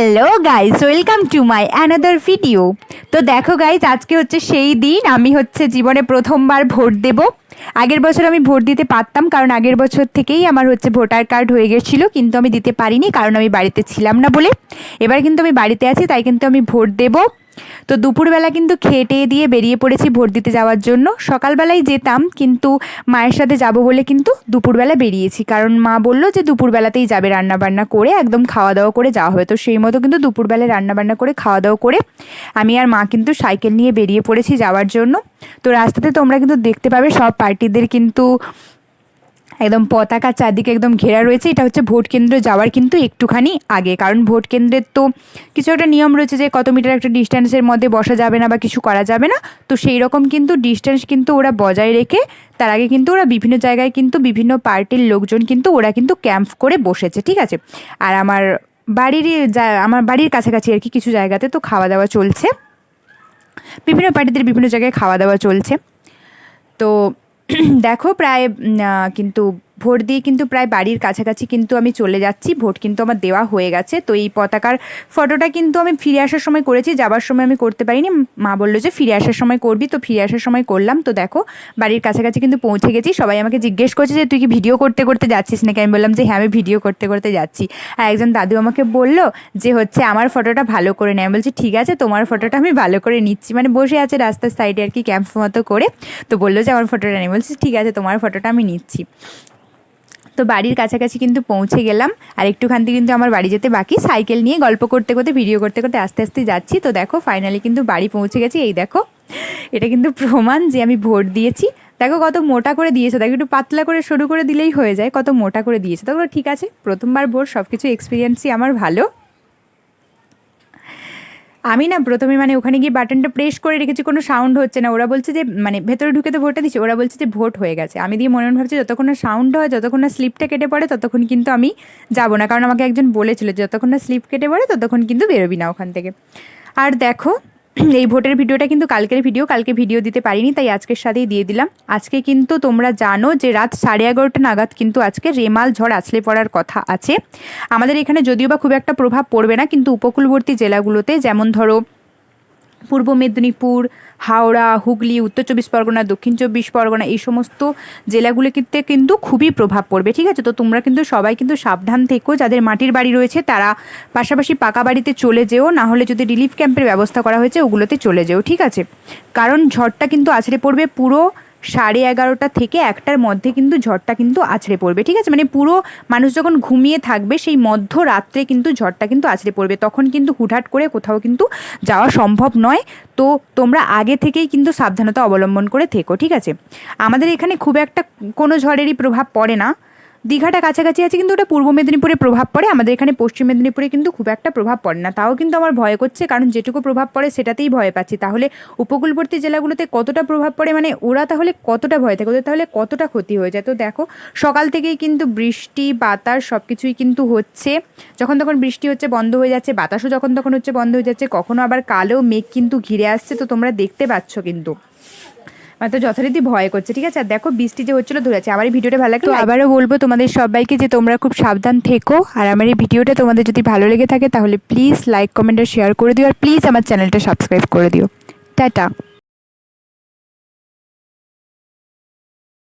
Hello guys welcome to my another video তো দেখো guys আজকে হচ্ছে সেই দিন। আমি হচ্ছে জীবনে প্রথমবার ভোট দেব। আগের বছর আমি ভোট দিতে পারতাম, কারণ আগের বছর থেকেই আমার হচ্ছে ভোটার কার্ড হয়ে গেছিল, কিন্তু আমি দিতে পারিনি, কারণ আমি বাড়িতে ছিলাম না বলে। এবার কিন্তু আমি বাড়িতে আছি, তাই কিন্তু আমি ভোট দেব। তো দুপুরবেলা কিন্তু খেটে দিয়ে বেরিয়ে পড়েছি ভোট দিতে যাওয়ার জন্য। সকালবেলায় যেতাম, কিন্তু মায়ের সাথে যাব বলে কিন্তু দুপুরবেলা বেরিয়েছি। কারণ মা বলল যে দুপুরবেলাতেই যাবে রান্না বান্না করে, একদম খাওয়া দাওয়া করে যাওয়া হবে। তো সেই মতো কিন্তু দুপুরবেলায় রান্না বান্না করে খাওয়া দাওয়া করে আমি আর মা কিন্তু সাইকেল নিয়ে বেরিয়ে পড়েছি যাওয়ার জন্য। তো রাস্তাতে তোমরা কিন্তু দেখতে পাবে সব পার্টিদের কিন্তু একদম পতাকা চারদিকে একদম ঘেরা রয়েছে। এটা হচ্ছে ভোট কেন্দ্র যাওয়ার কিন্তু একটুখানি আগে। কারণ ভোট কেন্দ্রের তো কিছু একটা নিয়ম রয়েছে যে কত মিটার একটা ডিস্টেন্সের মধ্যে বসা যাবে না বা কিছু করা যাবে না। তো সেই রকম কিন্তু ডিস্টেন্স কিন্তু ওরা বজায় রেখে তার আগে কিন্তু ওরা বিভিন্ন জায়গায় কিন্তু বিভিন্ন পার্টির লোকজন কিন্তু ওরা কিন্তু ক্যাম্প করে বসেছে, ঠিক আছে? আর আমার বাড়ির আমার বাড়ির কাছাকাছি আর কি কিছু জায়গাতে তো খাওয়া দাওয়া চলছে। বিভিন্ন পার্টিদের বিভিন্ন জায়গায় খাওয়া দাওয়া চলছে। তো দেখো প্রায় কিন্তু ভোট দিয়ে কিন্তু প্রায় বাড়ির কাছাকাছি কিন্তু আমি চলে যাচ্ছি। ভোট কিন্তু আমার দেওয়া হয়ে গেছে। তো এই পতাকার ফটোটা কিন্তু আমি ফিরে আসার সময় করেছি। যাবার সময় আমি করতে পারিনি। মা বলল যে, ফিরে আসার সময় করবি তো, ফিরে আসার সময় করলাম। তো দেখো, বাড়ির কাছাকাছি কিন্তু পৌঁছে গেছি। সবাই আমাকে জিজ্ঞেস করছে যে, তুই কি ভিডিও করতে করতে যাচ্ছিস নাকি? আমি বললাম যে হ্যাঁ আমি ভিডিও করতে করতে যাচ্ছি। আর একজন দাদু আমাকে বলল যে, হচ্ছে আমার ফটোটা ভালো করে নেয় আমি বলছি, ঠিক আছে, তোমার ফটোটা আমি ভালো করে নিচ্ছি। মানে বসে আছে রাস্তার সাইডে আর কি, ক্যাম্প মতো করে। তো বলল যে, আমার ফটোটা নেই বলছি, ঠিক আছে, তোমার ফটোটা আমি নিচ্ছি। তো বাড়ির কাছাকাছি কিন্তু পৌঁছে গেলাম। আর একটুখান থেকে কিন্তু আমার বাড়ি যেতে বাকি। সাইকেল নিয়ে গল্প করতে করতে, ভিডিও করতে করতে আস্তে আস্তে যাচ্ছি। তো দেখো ফাইনালি কিন্তু বাড়ি পৌঁছে গেছি। এই দেখো, এটা কিন্তু প্রমাণ যে আমি ভোট দিয়েছি। দেখো কত মোটা করে দিয়েছে। দেখো একটু পাতলা করে শুরু করে দিলেই হয়ে যায়। কত মোটা করে দিয়েছে। তো ঠিক আছে, প্রথমবার ভোট সব কিছু এক্সপিরিয়েন্সই আমার ভালো। আমি না প্রথমে মানে ওখানে গিয়ে বাটনটা প্রেস করে রেখেছি, কোনো সাউন্ড হচ্ছে না। ওরা বলছে যে মানে ভেতরে ঢুকে তো ভোটটা দিচ্ছে, ওরা বলছে যে ভোট হয়ে গেছে। আমি দিয়ে মনে মনে ভাবছি যতক্ষণ না সাউন্ড হয়, যতক্ষণ না স্লিপটা কেটে পড়ে, ততক্ষণ কিন্তু আমি যাব না। কারণ আমাকে একজন বলেছিল, যতক্ষণ না স্লিপ কেটে পড়ে, ততক্ষণ কিন্তু বেরোবি না ওখান থেকে। আর দেখো এই ভোটের ভিডিওটা কিন্তু কালকের ভিডিও, কালকে ভিডিও দিতে পারিনি, তাই আজকের সাথেই দিয়ে দিলাম। আজকে কিন্তু তোমরা জানো যে রাত সাড়ে এগারোটা নাগাদ কিন্তু আজকে রেমাল ঝড় আছলে পড়ার কথা আছে। আমাদের এখানে যদিও বা খুব একটা প্রভাব পড়বে না, কিন্তু উপকূলবর্তী জেলাগুলোতে যেমন ধরো পূর্ব মেদিনীপুর, হাওড়া, হুগলি, উত্তর চব্বিশ পরগনা, দক্ষিণ চব্বিশ পরগনা এই সমস্ত জেলাগুলিতে কিন্তু খুবই প্রভাব পড়বে, ঠিক আছে? তো তোমরা কিন্তু সবাই কিন্তু সাবধান থেকো, যাদের মাটির বাড়ি রয়েছে তারা পাশাপাশি পাকা বাড়িতে চলে যেও, না হলে যদি রিলিফ ক্যাম্পের ব্যবস্থা করা হয়েছে ওগুলোতে চলে যেও, ঠিক আছে? কারণ ঝড়টা কিন্তু আছড়ে পড়বে পুরো সাড়ে এগারোটা থেকে একটার মধ্যে কিন্তু ঝড়টা কিন্তু আছড়ে পড়বে, ঠিক আছে? মানে পুরো মানুষ যখন ঘুমিয়ে থাকবে, সেই মধ্য রাত্রে কিন্তু ঝড়টা কিন্তু আছড়ে পড়বে। তখন কিন্তু হুটহাট করে কোথাও কিন্তু যাওয়া সম্ভব নয়। তো তোমরা আগে থেকেই কিন্তু সাবধানতা অবলম্বন করে থেকো, ঠিক আছে? আমাদের এখানে খুব একটা কোনো ঝড়েরই প্রভাব পড়ে না। দীঘাটা কাছাকাছি আছে, কিন্তু ওটা পূর্ব মেদিনীপুরে প্রভাব পড়ে। আমাদের এখানে পশ্চিম মেদিনীপুরে কিন্তু খুব একটা প্রভাব পড়ে না। তাও কিন্তু আমার ভয় করছে, কারণ যেটুকু প্রভাব পড়ে সেটাতেই ভয় পাচ্ছি। তাহলে উপকূলবর্তী জেলাগুলোতে কতটা প্রভাব পড়ে? মানে ওরা তাহলে কতটা ভয় থাকে? ওদের তাহলে কতটা ক্ষতি হয়ে যায়? তো দেখো, সকাল থেকেই কিন্তু বৃষ্টি, বাতাস সব কিছুই কিন্তু হচ্ছে। যখন তখন বৃষ্টি হচ্ছে, বন্ধ হয়ে যাচ্ছে। বাতাসও যখন তখন হচ্ছে, বন্ধ হয়ে যাচ্ছে। কখনো আবার কালো মেঘ কিন্তু ঘিরে আসছে। তো তোমরা দেখতে পাচ্ছ কিন্তু। মানে তো যথারীতি ভয় করছে ঠিক আছে? আর দেখো বৃষ্টি যে হচ্ছিল ধরেছে আমার এই ভিডিওটা ভালো লাগে তো আবারও বলব তোমাদের সবাইকে যে তোমরা খুব সাবধান থেকো আর আমার এই ভিডিওটা তোমাদের যদি ভালো লেগে থাকে তাহলে প্লিজ লাইক কমেন্ট আর শেয়ার করে দিও আর প্লিজ আমার চ্যানেলটা সাবস্ক্রাইব করে দিও। টাটা।